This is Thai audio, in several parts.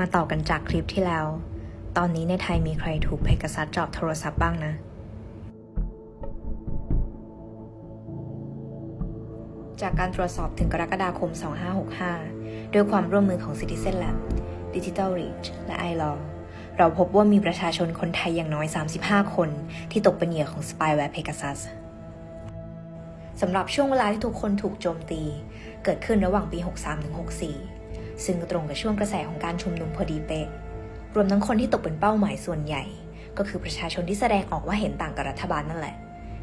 มาต่อกันจากคลิปที่แล้ว ตอนนี้ในไทยมีใครถูกเพก a ซัสจอบโทรศัพท์บ้างนะ จากการตรวจสอบถึงกรกฎาคม 2565 ด้วยความร่วมมือของ Citizen Lab Digital Reach และ iLaw เราพบว่ามีประชาชนคนไทยอย่างน้อย 35 คน ที่ตกเป็นเหยื่อของ spyware Pegasus สำหรับช่วงเวลาที่ทุกคนถูกโจมตี เกิดขึ้นระหว่างปี 63-64 ซึ่งก็ตรงกับช่วงกระแสของการชุมนุมพอดีเป๊ะ รวมทั้งคนที่ตกเป็นเป้าหมายส่วนใหญ่ ก็คือประชาชนที่แสดงออกว่าเห็นต่างกับรัฐบาลนั่นแหละ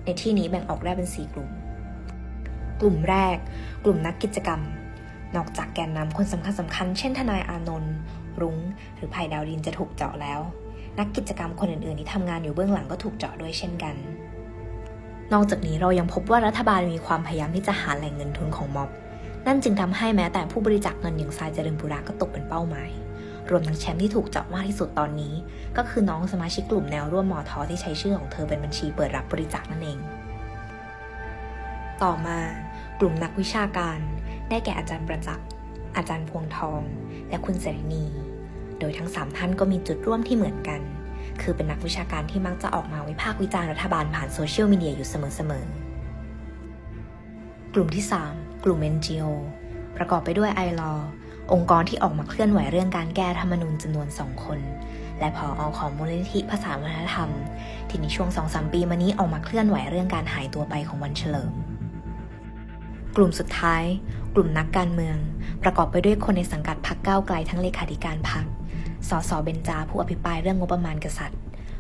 ในที่นี้แบ่งออกได้เป็น 4 กลุ่ม กลุ่มแรก กลุ่มนักกิจกรรม นอกจากแกนนำคนสำคัญสำคัญๆเช่นทนายอานนท์ รุง้ง หรือภัยดาวดินจะถูกเจาะแล้ว นักกิจกรรมคนอื่นๆที่ทำงานอยู่เบื้องหลังก็ถูกเจาะด้วยเช่นกันนอกจากนี้เรายังพบว่ารัฐบาลมีความพยายามที่จะหาแหล่งเงินทุนของม็อบ นั่นจึงทำให้แม้แต่ผู้บริจาคเงินอย่างทรายเจริญบุระก็ตกเป็นเป้าหมาย รวมทั้งแชมป์ที่ถูกเจาะมากที่สุดตอนนี้ ก็คือน้องสมาชิกกลุ่มแนวร่วมมอทอที่ใช้ชื่อของเธอเป็นบัญชีเปิดรับบริจาคนั่นเอง ต่อมากลุ่มนักวิชาการ ได้แก่อาจารย์ประจักษ์ อาจารย์พวงทอง และคุณเสรีนีโดยทั้งสามท่านก็มีจุดร่วมที่เหมือนกัน คือเป็นนักวิชาการที่มักจะออกมาวิพากษ์วิจารณ์รัฐบาลผ่านโซเชียลมีเดียอยู่เสมอๆกลุ่มที่ 3 กลุ่ม NGO ประกอบไปด้วยไอรอองค์กรที่ออกมาเคลื่อนไหวเรื่องการแก้ธรรมนูญจำนวนสองคน และพออของมูลนิธิภาษาวัฒนธรรม ที่ในช่วงสองสามปีมานี้ออกมาเคลื่อนไหวเรื่องการหายตัวไปของวันเฉลิม กลุ่มสุดท้าย กลุ่มนักการเมือง ประกอบไปด้วยคนในสังกัดพรรคก้าวไกลทั้งเลขาธิการพรรคสสเบญจาผู้อภิปรายเรื่องงบประมาณกษัตริย์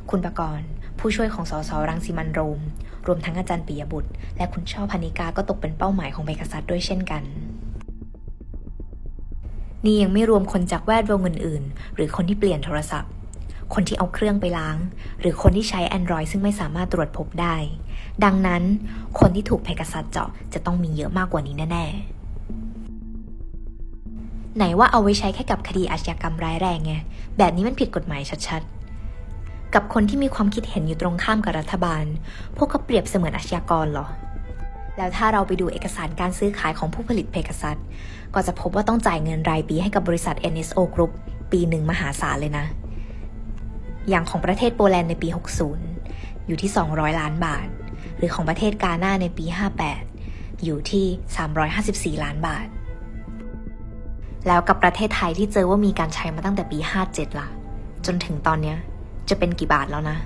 คุณประกรณ์ ผู้ช่วยของสสรังสิมันโรม รวมทั้งอาจารย์ปิยบุตร และคุณช่อพนิกาก็ตกเป็นเป้าหมายของเพกษัตริย์ด้วยเช่นกัน นี่ยังไม่รวมคนจากแวดวงอื่นๆ หรือคนที่เปลี่ยนโทรศัพท์ คนที่เอาเครื่องไปล้าง หรือคนที่ใช้ Android ซึ่งไม่สามารถตรวจพบได้ ดังนั้น คนที่ถูกเพกษัตริย์เจาะจะต้องมีเยอะมากกว่านี้แน่ๆไหนว่าเอาไว้ใช้แค่กับคดีอาชญากรรมร้ายแรงไง แบบนี้มันผิดกฎหมายชัดๆ กับคนที่มีความคิดเห็นอยู่ตรงข้ามกับรัฐบาล พวกเขาเปรียบเสมือนอาชญากรเหรอ แล้วถ้าเราไปดูเอกสารการซื้อขายของผู้ผลิตเพกซัสก็จะพบว่าต้องจ่ายเงินรายปีให้กับบริษัท NSO Group ปีหนึ่งมหาศาลเลยนะ อย่างของประเทศโปแลนด์ในปี 60 อยู่ที่ 200 ล้านบาท หรือของประเทศกาหน้าในปี 58 อยู่ที่ 354 ล้านบาท แล้วกับประเทศไทยที่เจอว่ามีการใช้มาตั้งแต่ปี 57ล่ะ จนถึงตอนเนี้ย จะเป็นกี่บาทแล้วนะ